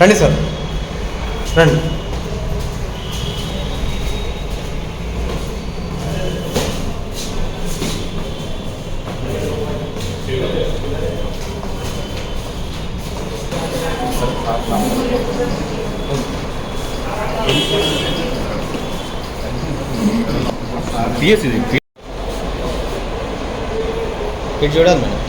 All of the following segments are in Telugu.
రండి సార్. రండి. పిఎస్ ఇది ఇటు చూడాలి మేడం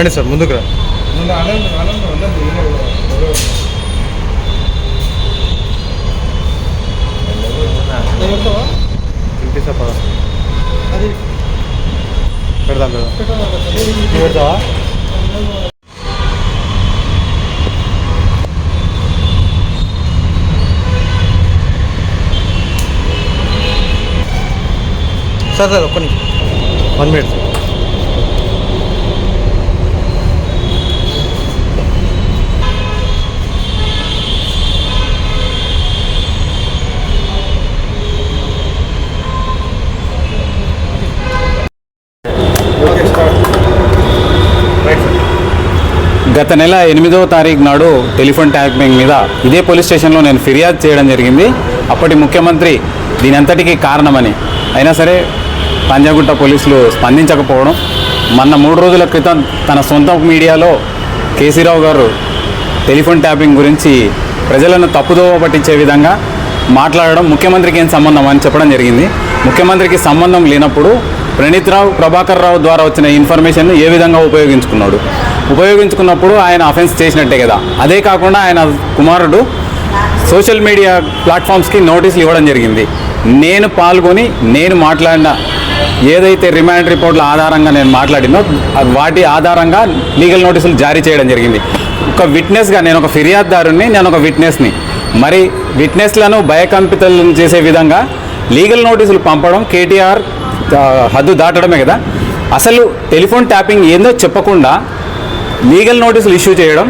రండి సార్ ముందుకు రా. తినిపిస్తా పద పెడదాం పెడదాం. పెడతావా సార్ సార్ ఒక్క నిమిషం. వన్ మినిట్ సార్ గత నెల ఎనిమిదవ తారీఖు నాడు టెలిఫోన్ ట్యాపింగ్ మీద ఇదే పోలీస్ స్టేషన్లో నేను ఫిర్యాదు చేయడం జరిగింది. అప్పటి ముఖ్యమంత్రి దీని అంతటికీ కారణమని. అయినా సరే పంజాగుట్ట పోలీసులు స్పందించకపోవడం మొన్న మూడు రోజుల క్రితం తన సొంత మీడియాలో కేసీరావు గారు టెలిఫోన్ ట్యాపింగ్ గురించి ప్రజలను తప్పుదోవ పట్టించే విధంగా మాట్లాడడం ముఖ్యమంత్రికి ఏం సంబంధం అని చెప్పడం జరిగింది. ముఖ్యమంత్రికి సంబంధం లేనప్పుడు ప్రణీత్ రావు ప్రభాకర్ రావు ద్వారా వచ్చిన ఇన్ఫర్మేషన్ను ఏ విధంగా ఉపయోగించుకున్నాడు? ఉపయోగించుకున్నప్పుడు ఆయన అఫెన్స్ చేసినట్టే కదా. అదే కాకుండా ఆయన కుమారుడు సోషల్ మీడియా ప్లాట్ఫామ్స్కి నోటీసులు ఇవ్వడం జరిగింది. నేను పాల్గొని నేను మాట్లాడిన ఏదైతే రిమాండ్ రిపోర్ట్ల ఆధారంగా నేను మాట్లాడినో వాటి ఆధారంగా లీగల్ నోటీసులు జారీ చేయడం జరిగింది. ఒక విట్నెస్గా నేను ఒక ఫిర్యాదుదారుని నేను ఒక విట్నెస్ని మరి విట్నెస్లను భయకంపితలను చేసే విధంగా లీగల్ నోటీసులు పంపడం కేటీఆర్ హద్దు దాటడమే కదా. అసలు టెలిఫోన్ ట్యాపింగ్ ఏందో చెప్పకుండా లీగల్ నోటీసులు ఇష్యూ చేయడం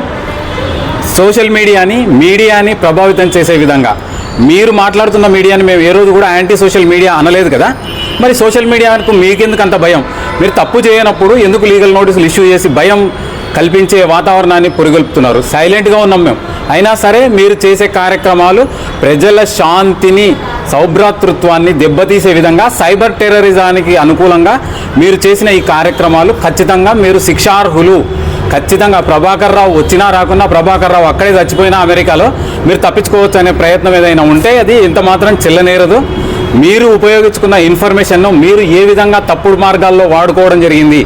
సోషల్ మీడియాని మీడియాని ప్రభావితం చేసే విధంగా. మీరు మాట్లాడుతున్న మీడియాని మేము ఏ రోజు కూడా యాంటీ సోషల్ మీడియా అనలేదు కదా. మరి సోషల్ మీడియాకు మీకెందుకు అంత భయం? మీరు తప్పు చేయనప్పుడు ఎందుకు లీగల్ నోటీసులు ఇష్యూ చేసి భయం కల్పించే వాతావరణాన్ని పురిగొల్పుతున్నారు? సైలెంట్గా ఉన్నాం మేము. అయినా సరే మీరు చేసే కార్యక్రమాలు ప్రజల శాంతిని సౌభ్రాతృత్వాన్ని దెబ్బతీసే విధంగా సైబర్ టెర్రరిజానికి అనుకూలంగా మీరు చేసిన ఈ కార్యక్రమాలు ఖచ్చితంగా మీరు శిక్షార్హులు. ఖచ్చితంగా ప్రభాకర్ రావు వచ్చినా రాకున్నా ప్రభాకర్ రావు అక్కడే చచ్చిపోయినా అమెరికాలో మీరు తప్పించుకోవచ్చు అనే ప్రయత్నం ఏదైనా ఉంటే అది ఇంత మాత్రం చెల్లనేరదు. మీరు ఉపయోగించుకున్న ఇన్ఫర్మేషన్ను మీరు ఏ విధంగా తప్పుడు మార్గాల్లో వాడుకోవడం జరిగింది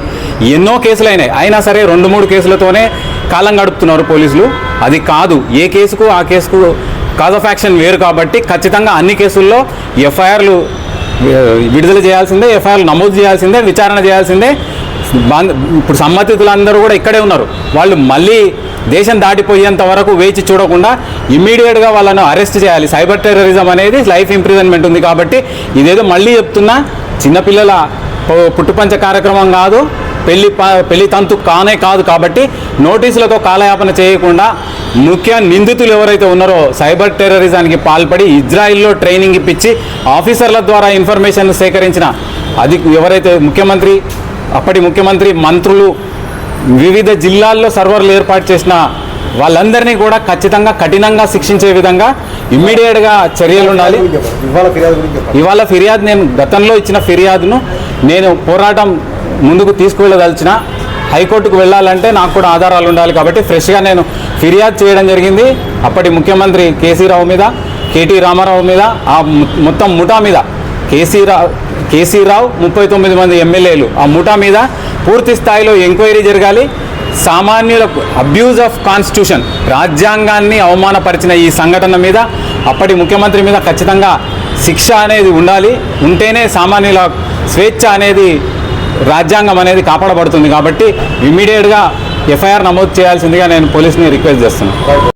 ఎన్నో కేసులు అయినాయి. అయినా సరే రెండు మూడు కేసులతోనే కాలం గడుపుతున్నారు పోలీసులు. అది కాదు ఏ కేసుకు ఆ కేసుకు కాజ్ ఆఫ్ యాక్షన్ వేరు కాబట్టి ఖచ్చితంగా అన్ని కేసుల్లో ఎఫ్ఐఆర్లు విడుదల చేయాల్సిందే ఎఫ్ఐఆర్లు నమోదు చేయాల్సిందే విచారణ చేయాల్సిందే. ఇప్పుడు సమ్మతితులందరూ కూడా ఇక్కడే ఉన్నారు. వాళ్ళు మళ్ళీ దేశం దాటిపోయేంత వరకు వేచి చూడకుండా ఇమ్మీడియట్గా వాళ్ళను అరెస్ట్ చేయాలి. సైబర్ టెర్రరిజం అనేది లైఫ్ ఇంప్రిజన్మెంట్ ఉంది కాబట్టి ఇదేదో మళ్ళీ చెప్తున్నా చిన్నపిల్లల పుట్టుపంచ కార్యక్రమం కాదు పెళ్ళి పెళ్ళి తంతు కానే కాదు కాబట్టి నోటీసులతో కాలయాపన చేయకుండా ముఖ్య నిందితులు ఎవరైతే ఉన్నారో సైబర్ టెర్రరిజానికి పాల్పడి ఇజ్రాయిల్లో ట్రైనింగ్ ఇప్పించి ఆఫీసర్ల ద్వారా ఇన్ఫర్మేషన్ సేకరించిన అది ఎవరైతే ముఖ్యమంత్రి అప్పటి ముఖ్యమంత్రి మంత్రులు వివిధ జిల్లాల్లో సర్వర్లు ఏర్పాటు చేసిన వాళ్ళందరినీ కూడా ఖచ్చితంగా కఠినంగా శిక్షించే విధంగా ఇమ్మీడియట్గా చర్యలు ఉండాలి. ఇవాళ ఫిర్యాదు నేను గతంలో ఇచ్చిన ఫిర్యాదును నేను పోరాటం ముందుకు తీసుకువెళ్ళదలిచిన హైకోర్టుకు వెళ్ళాలంటే నాకు కూడా ఆధారాలు ఉండాలి కాబట్టి ఫ్రెష్గా నేను ఫిర్యాదు చేయడం జరిగింది. అప్పటి ముఖ్యమంత్రి కేసీ రావు మీద కేటీ రామారావు మీద ఆ మొత్తం ముఠా మీద కేసీ కేసీరావు కేసీ రావు ముప్పై తొమ్మిది మంది ఎమ్మెల్యేలు. ఆ ముఠా మీద పూర్తి స్థాయిలో ఎంక్వైరీ జరగాలి. సామాన్యులకు అబ్యూజ్ ఆఫ్ కాన్స్టిట్యూషన్ రాజ్యాంగాన్ని అవమానపరిచిన ఈ సంఘటన మీద అప్పటి ముఖ్యమంత్రి మీద ఖచ్చితంగా శిక్ష అనేది ఉండాలి. ఉంటేనే సామాన్యుల స్వేచ్ఛ అనేది రాజ్యాంగం అనేది కాపాడబడుతుంది కాబట్టి ఇమీడియట్గా ఎఫ్ఐఆర్ నమోదు చేయాల్సిందిగా నేను పోలీస్ని రిక్వెస్ట్ చేస్తున్నాను.